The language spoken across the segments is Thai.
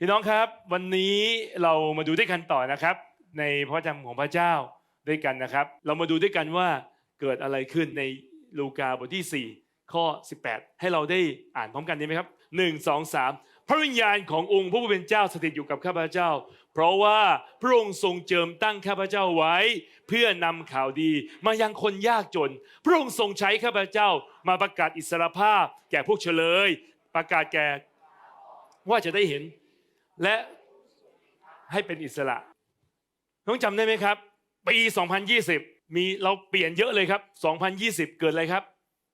พี่น้องครับ วันนี้เรามาดูด้วยกันต่อนะครับ ในพระวจนะของพระเจ้าด้วยกันนะครับ เรามาดูด้วยกันว่าเกิดอะไรขึ้นในลูกาบทที่ 4 ข้อ 18 ให้เราได้อ่านพร้อมกันดีไหมครับ1 2 3 พระวิญญาณขององค์พระผู้เป็นเจ้าสถิตอยู่กับข้าพเจ้า เพราะว่าพระองค์ทรงเจิมตั้งข้าพเจ้าไว้ เพื่อนำข่าวดีมายังคนยากจน พระองค์ทรงใช้ข้าพเจ้ามาประกาศอิสรภาพ แก่พวกเฉลย ประกาศแก่ว่าจะได้เห็น และให้เป็นอิสระน้องจำได้ไหมครับ ปี 2020 มีเราเปลี่ยนเยอะเลยครับ 2020 เกิดอะไรครับ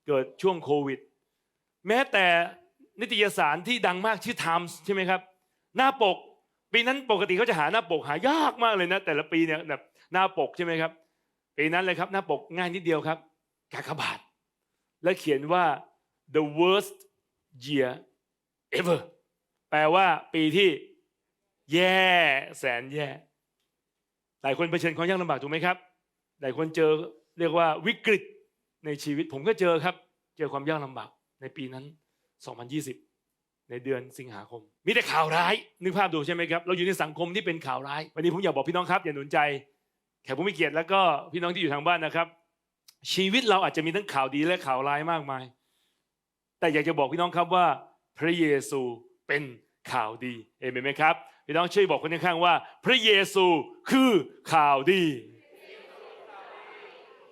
เกิดช่วงโควิด แม้แต่นิตยสารที่ดังมากชื่อ Times ใช่ไหมครับ หน้าปก ปีนั้นปกติเขาจะหาหน้าปกหายากมากเลยนะ แต่ละปีเนี่ยแบบหน้าปกใช่ไหมครับ ปีนั้นเลยครับ หน้าปกง่ายนิดเดียวครับกากบาท และเขียนว่า the worst year ever แปลว่าปีที่ แย่แสนแย่หลายคนเผชิญความยากลำบากถูกไหมครับ หลายคนเจอเรียกว่าวิกฤตในชีวิตผมก็เจอครับ เจอความยากลำบากในปีนั้น 2020 ในเดือนสิงหาคม มีแต่ข่าวร้ายนึกภาพดูใช่ไหมครับ เราอยู่ในสังคมที่เป็นข่าวร้าย วันนี้ผมอยากบอกพี่น้องครับ อย่าหนุนใจ แขกผู้มีเกียรติแล้วก็พี่น้องที่อยู่ทางบ้านนะครับ ชีวิตเราอาจจะมีทั้งข่าวดีและข่าวร้ายมากมาย แต่อยากจะบอกพี่น้องครับว่า พระเยซูเป็น ข่าวดีเอเมนไหมครับพี่น้องช่วยบอกคนข้างๆว่า พระเยซูคือข่าวดี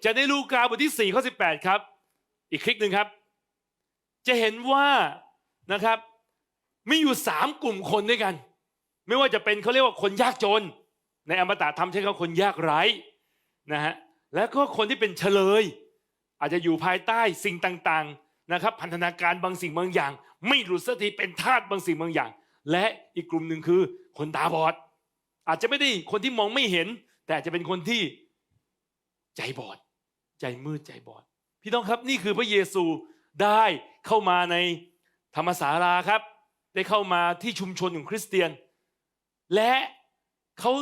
จะในลูกาบทที่4ข้อ18 ครับ อีกคลิกหนึ่งครับ จะเห็นว่านะครับมีอยู่สามกลุ่มคนด้วยกัน ไม่ว่าจะเป็นเขาเรียกว่าคนยากจน ในอมตะธรรมใช้คำว่าคนยากไร้นะฮะแล้วก็คนที่เป็นเฉลย อาจจะอยู่ภายใต้สิ่งต่างๆนะครับ พันธนาการบางสิ่งบางอย่าง ไม่หลุดสักทีเป็นทาสบางสิ่งบางอย่าง และอีกกลุ่มหนึ่งคือคนตาบอด อาจจะไม่ได้คนที่มองไม่เห็น แต่จะเป็นคนที่ใจบอด ใจมืดใจบอด พี่น้องครับนี่คือพระเยซูได้เข้ามาในธรรมศาลาครับ ได้เข้ามาที่ชุมชนของคริสเตียน และเขา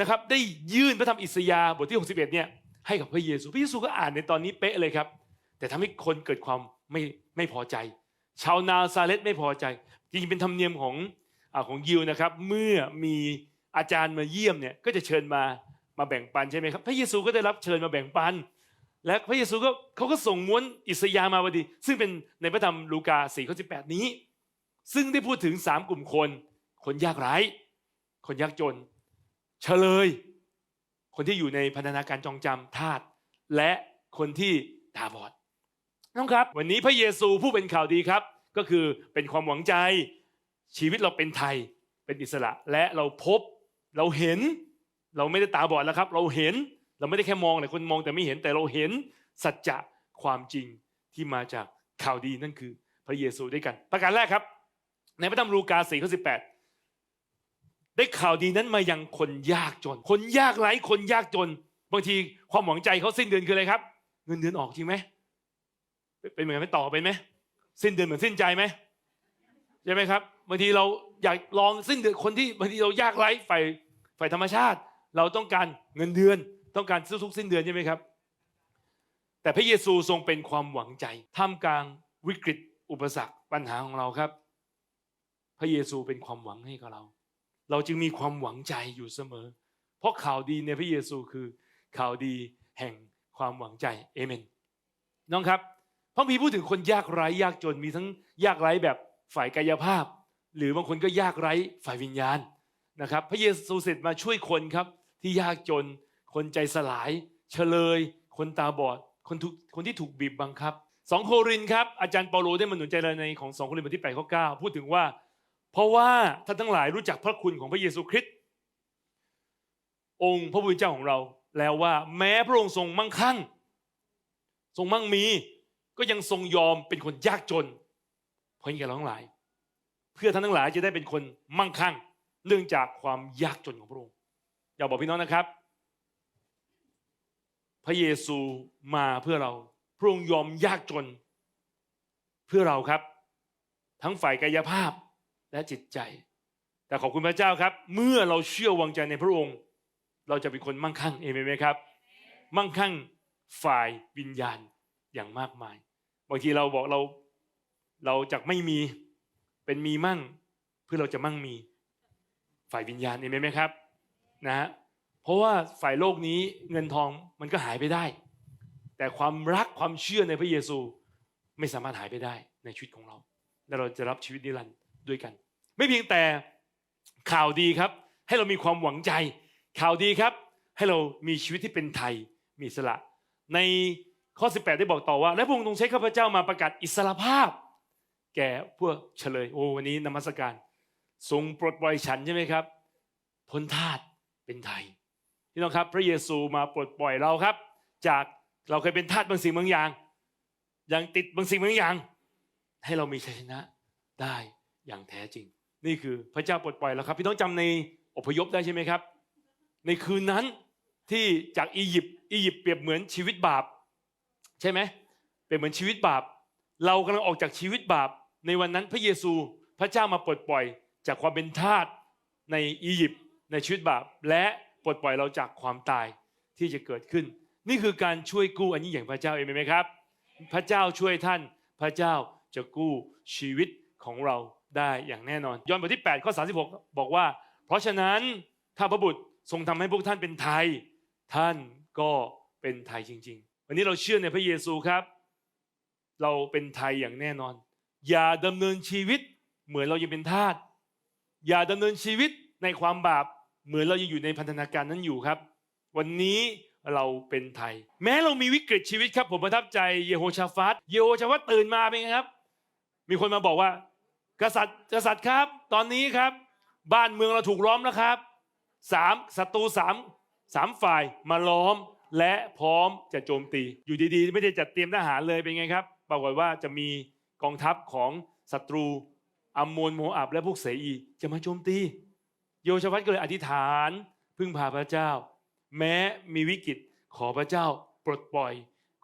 นะครับได้ยื่นพระธรรมอิสยาห์บทที่ 61เนี่ยให้กับพระเยซู พระเยซูก็อ่านในตอนนี้เป๊ะเลยครับ แต่ทำให้คนเกิดความไม่ไม่พอใจ ชาวนาซาเลตไม่พอใจ จริงๆเป็นธรรมเนียมของอาของยิวนะครับ เมื่อมีอาจารย์มาเยี่ยมเนี่ยก็จะเชิญมามาแบ่งปันใช่ไหมครับ พระเยซูก็ได้รับเชิญมาแบ่งปัน และพระเยซูก็เขาก็ส่งม้วนอิสยาห์มาพอดี ซึ่งเป็นในพระธรรมลูกา4ข้อ18นี้ ซึ่งได้พูดถึงสามกลุ่มคน คนยากไร้ คนยากจน เฉลย คนที่อยู่ในพันธนาการจองจำทาสและคนที่ตาบอด น้องครับ วันนี้พระเยซูผู้เป็นข่าวดีครับ ก็คือเป็นความหวังใจ ชีวิตเราเป็นไทย เป็นอิสระ และเราพบ เราเห็น เราไม่ได้ตาบอดแล้วครับ เราเห็น เราไม่ได้แค่มองหลายคนมองแต่ไม่เห็น แต่เราเห็นสัจจะความจริงที่มาจากข่าวดีนั่นคือ พระเยซูด้วยกัน ประการแรกครับ ในพระธรรมลูกา4ข้อ18ได้ข่าวดีนั้นมายังคนยากจน คนยากไร้คนยากจน บางทีความหวังใจเขาสิ้นเดือนคืออะไรครับ เงินเดือนออกจริงไหม เป็นเหมือนกันไหมต่อเป็นไหมสิ้นเดือนเหมือนสิ้นใจไหมใช่ไหมครับบางทีเราอยากลองสิ้นเดือนคนที่บางทีเรายากไร้ฝ่ายฝ่ายธรรมชาติ เราต้องการเงินเดือนต้องการทุกสิ้นเดือนใช่ไหมครับ แต่พระเยซูทรงเป็นความหวังใจท่ามกลางวิกฤตอุปสรรคปัญหาของเราครับ พระเยซูเป็นความหวังให้กับเรา เราจึงมีความหวังใจอยู่เสมอ เพราะข่าวดีในพระเยซูคือข่าวดีแห่งความหวังใจเอเมนน้องครับ พระพีพูดถึงคนยากไร้ยากจนมีทั้งยากไร้แบบฝ่ายกายภาพ หรือบางคนก็ยากไร้ฝ่ายวิญญาณนะครับ พระเยซูเสร็จมาช่วยคนครับ ที่ยากจน คนใจสลาย เฉลย คนตาบอด คนทุกคนที่ถูกบีบบังคับสองโครินธ์ครับอาจารย์เปาโลได้มาหนุนใจเราในของสองโครินธ์บทที่แปดข้อเก้าพูดถึงว่า เพราะว่าท่านทั้งหลายรู้จักพระคุณของพระเยซูคริสต์องค์พระผู้เป็นเจ้าของเราแล้วว่าแม้พระองค์ทรงมั่งคั่ง ทรงมั่งมี ก็ยังทรงยอมเป็นคนยากจนเพราะงี้แกเรทั้งหลาย เพื่อท่านทั้งหลายจะได้เป็นคนมั่งคั่ง เนื่องจากความยากจนของพระองค์อยากบอกพี่น้องนะครับ พระเยซูมาเพื่อเราพระองค์ยอมยากจน เพื่อเราครับ ทั้งฝ่ายกายภาพและจิตใจ แต่ขอบคุณพระเจ้าครับ เมื่อเราเชื่อวางใจในพระองค์ เราจะเป็นคนมั่งคั่งเอเมนไหมครับ มั่งคั่งฝ่ายวิญญาณอย่างมากมาย บางทีเราบอกเราเราจากไม่มีเป็นมีมั่ง เพื่อเราจะมั่งมี ฝ่ายวิญญาณเองไหมครับนะฮะเพราะว่าฝ่ายโลกนี้เงินทองมันก็หายไปได้ แต่ความรักความเชื่อในพระเยซูไม่สามารถหายไปได้ในชีวิตของเรา และเราจะรับชีวิตนิรันดร์ด้วยกัน ไม่เพียงแต่ข่าวดีครับ ให้เรามีความหวังใจ ข่าวดีครับ ให้เรามีชีวิตที่เป็นไทยมีสระใน ข้อ 18 ได้บอกต่อว่า และพระองค์ทรงใช้ข้าพเจ้ามาประกาศอิสรภาพ แก่พวกเฉลย โอ้วันนี้นมัสการ ทรงปลดปล่อยฉันใช่ไหมครับพ้นทาสเป็นไทยพี่น้องครับ พระเยซูมาปลดปล่อยเราครับ จากเราเคยเป็นทาสบางสิ่งบางอย่างยังติดบางสิ่งบางอย่าง ให้เรามีชัยชนะได้อย่างแท้จริง นี่คือพระเจ้าปลดปล่อยแล้วครับ พี่น้องจำในอพยพได้ใช่ไหมครับ ในคืนนั้นที่จากอียิปต์อียิปต์เปรียบเหมือนชีวิตบาป ใช่ไหมเปรียบเหมือนชีวิตบาป เรากำลังออกจากชีวิตบาป ในวันนั้นพระเยซูพระเจ้ามาปลดปล่อย จากความเป็นทาสในอียิปต์ในชีวิตบาป และปลดปล่อยเราจากความตายที่จะเกิดขึ้น นี่คือการช่วยกู้อันนี้อย่างพระเจ้าเองไหมครับ พระเจ้าช่วยท่าน พระเจ้าจะกู้ชีวิตของเราได้อย่างแน่นอน ยอห์นบทที่8ข้อ36 บอกว่า เพราะฉะนั้นถ้าพระบุตรทรงทำให้พวกท่านเป็นไทย ท่านก็เป็นไทยจริง วันนี้เราเชื่อในพระเยซูครับ เราเป็นไทยอย่างแน่นอน อย่าดำเนินชีวิต เหมือนเรายังเป็นทาสอย่าดำเนินชีวิตในความบาป เหมือนเรายังอยู่ในพันธนาการนั้นอยู่ครับ วันนี้เราเป็นไทย แม้เรามีวิกฤตชีวิตครับ ผมประทับใจเยโฮชาฟัตเยโฮชาฟัตตื่นมาเป็นไงครับ มีคนมาบอกว่า กษัตริย์กษัตริย์ครับ ตอนนี้ครับ บ้านเมืองเราถูกล้อมแล้วครับสามศัตรูสามสามฝ่ายมาล้อม และพร้อมจะโจมตี อยู่ดีๆ ไม่ได้จัดเตรียมทหารเลยเป็นไงครับ ปรากฏว่าจะมีกองทัพของศัตรูอัมโมนโมอับและพวกเสอีจะมาโจมตี โยชวัตก็เลยอธิษฐานพึ่งพาพระเจ้า แม้มีวิกฤตขอพระเจ้าปลดปล่อย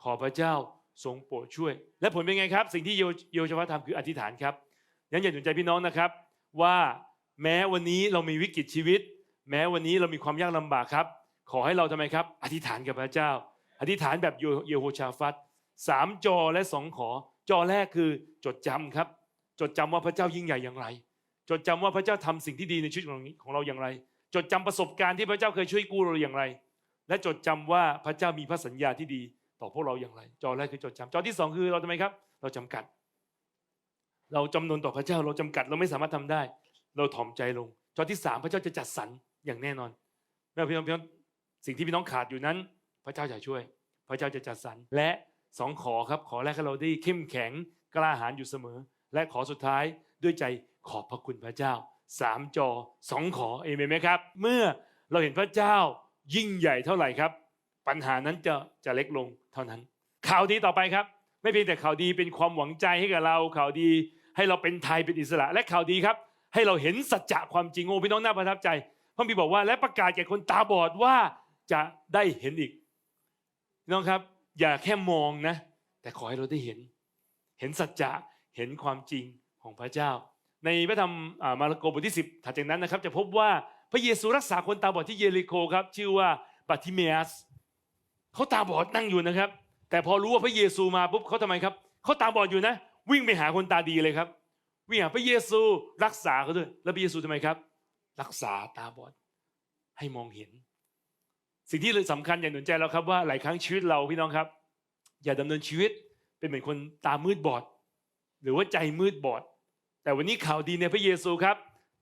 ขอพระเจ้าทรงโปรดช่วย และผลเป็นไงครับ สิ่งที่โยโยชวัตทำคืออธิษฐานครับยังอย่ากหนุนใจพี่น้องนะครับ ว่าแม้วันนี้เรามีวิกฤตชีวิต แม้วันนี้เรามีความยากลำบากครับ ขอให้เราทำไมครับ อธิษฐานกับพระเจ้า อธิษฐานแบบโยโฮชาฟัตสามจอและสองขอ จอแรกคือจดจำครับ จดจำว่าพระเจ้ายิ่งใหญ่อย่างไร จดจำว่าพระเจ้าทำสิ่งที่ดีในชีวิตของของเราอย่างไร จดจำประสบการณ์ที่พระเจ้าเคยช่วยกู้เราอย่างไร และจดจำว่าพระเจ้ามีพระสัญญาที่ดี ต่อพวกเราอย่างไร จอแรกคือจดจำจอที่สองคือเราทำไมครับ เราจำกัด เราจำนวนต่อพระเจ้าเราจำกัดเราไม่สามารถทำได้ เราถ่อมใจลง จอที่สามพระเจ้าจะจัดสรรอย่างแน่นอนแม่พี่น้องพี่น้อง สิ่งที่พี่น้องขาดอยู่นั้น พระเจ้าจะช่วย พระเจ้าจะจัดสรรและสองขอครับขอแรกให้เราได้เข้มแข็งกล้าหาญอยู่เสมอ และขอสุดท้ายด้วยใจขอบพระคุณพระเจ้าสามจอสองขอเอเมนไหมครับ เมื่อเราเห็นพระเจ้ายิ่งใหญ่เท่าไหร่ครับ ปัญหานั้นจะจะเล็กลงเท่านั้น ข่าวดีต่อไปครับ ไม่เพียงแต่ข่าวดีเป็นความหวังใจให้กับเราข่าวดี ให้เราเป็นไทยเป็นอิสระ และข่าวดีครับ ให้เราเห็นสัจจะความจริงโอ้พี่น้องน่าประทับใจพระพี่บอกว่าและประกาศแก่คนตาบอดว่า จะได้เห็นอีกน้องครับ อย่าแค่มองนะ แต่ขอให้เราได้เห็น เห็นสัจจะเห็นความจริงของพระเจ้า ในพระธรรมมาระโกบทที่ 10ถัดจากนั้นนะครับ จะพบว่าพระเยซูรักษาคนตาบอดที่เยริโคครับ ชื่อว่าบัติเมอัสเขาตาบอดนั่งอยู่นะครับ แต่พอรู้ว่าพระเยซูมาปุ๊บเขาทำไมครับเขาตาบอดอยู่นะ วิ่งไปหาคนตาดีเลยครับ วิ่งหาพระเยซูรักษาเขาด้วยแล้วพระเยซูทำไมครับ รักษาตาบอดให้มองเห็น สิ่งที่เลยสำคัญอย่างหนุนใจเราครับว่าหลายครั้งชีวิตเราพี่น้องครับ อย่าดำเนินชีวิตเป็นเหมือนคนตามืดบอด หรือว่าใจมืดบอด แต่วันนี้ข่าวดีในพระเยซูครับ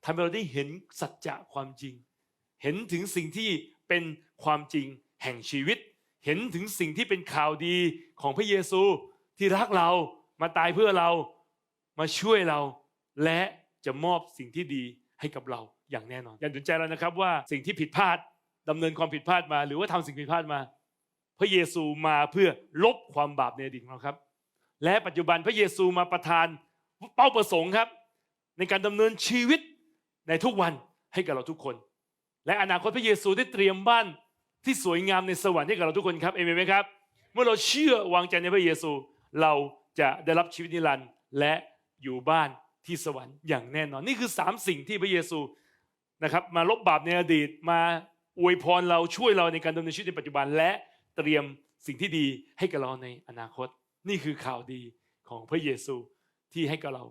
ทำให้เราได้เห็นสัจจะความจริง เห็นถึงสิ่งที่เป็นความจริงแห่งชีวิต เห็นถึงสิ่งที่เป็นข่าวดีของพระเยซูที่รักเรามาตายเพื่อเรามาช่วยเรา และจะมอบสิ่งที่ดีให้กับเราอย่างแน่นอนอย่าสนใจเรานะครับว่าสิ่งที่ผิดพลาด ดำเนินความผิดพลาดมา หรือว่าทำสิ่งผิดพลาดมา พระเยซูมาเพื่อลบความบาปในอดีตของเราครับ และปัจจุบันพระเยซูมาประทานเป้าประสงค์ครับ ในการดำเนินชีวิตในทุกวันให้กับเราทุกคน และอนาคตพระเยซูได้เตรียมบ้านที่สวยงามในสวรรค์ให้กับเราทุกคนครับเอเมนไหมครับเมื่อเราเชื่อวางใจในพระเยซู เราจะได้รับชีวิตนิรันดร์และอยู่บ้านที่สวรรค์อย่างแน่นอน นี่คือสามสิ่งที่พระเยซูนะครับมาลบบาปในอดีตมา อวยพรเราช่วยเราในการดำเนินชีวิตในปัจจุบัน และเตรียมสิ่งที่ดีให้กับเราในอนาคต นี่คือข่าวดีของพระเยซูที่ให้กับเรา